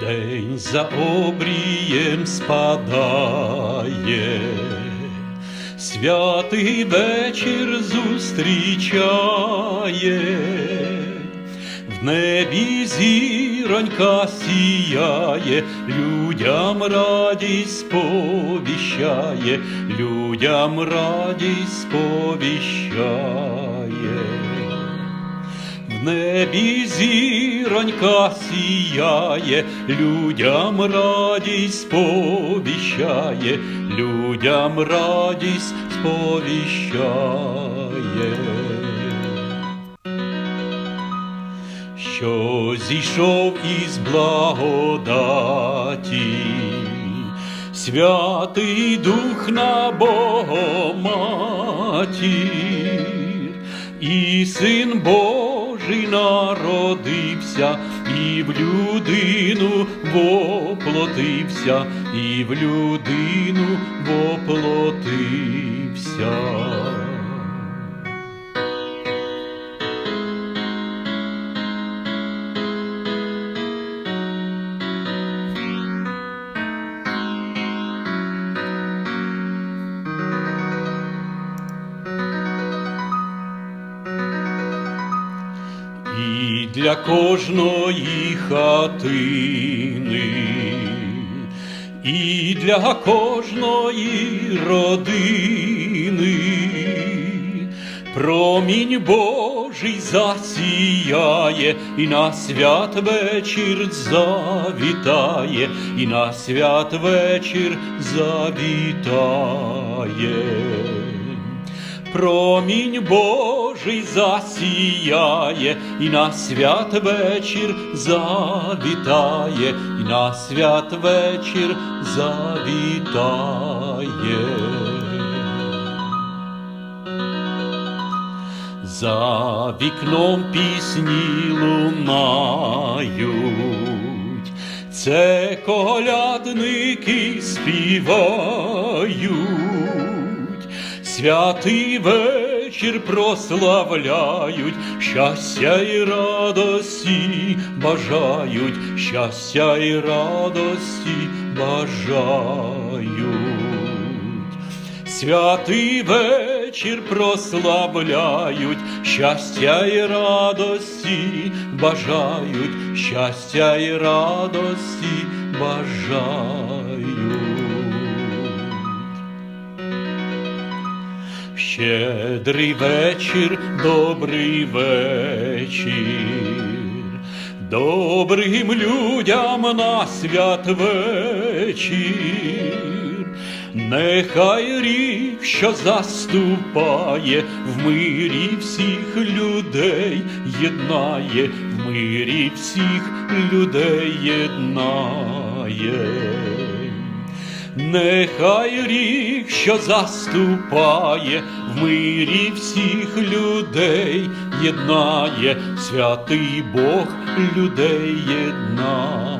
День за обрієм спадає, святий вечір зустрічає, в небі зіронька сіяє, людям радість сповіщає, людям радість сповіщає. Небі зіронька сіяє, людям радість сповіщає, людям радість сповіщає. Що зійшов із благодаті, Святий Дух на Богоматір, і Син Божий народився, і в людину воплотився, і в людину воплотився. Для кожної хатини, і для кожної родини, промінь Божий засіяє, і на свят вечір завітає, і на свят вечір завітає. Промінь Божий засіяє, і на свят вечір завітає, і на свят вечір завітає. За вікном пісні лунають, це колядники співають. Святий вечір прославляють, щастя і радості бажають, щастя і радості бажають. Святий вечір прославляють, щастя і радості бажають, щастя і радості бажають. Щедрий вечір, добрий вечір, добрим людям на свят вечір, нехай рік, що заступає, в мирі всіх людей єднає, в мирі всіх людей єднає. Нехай рік, що заступає, в мирі всіх людей єднає, святий Бог людей єднає.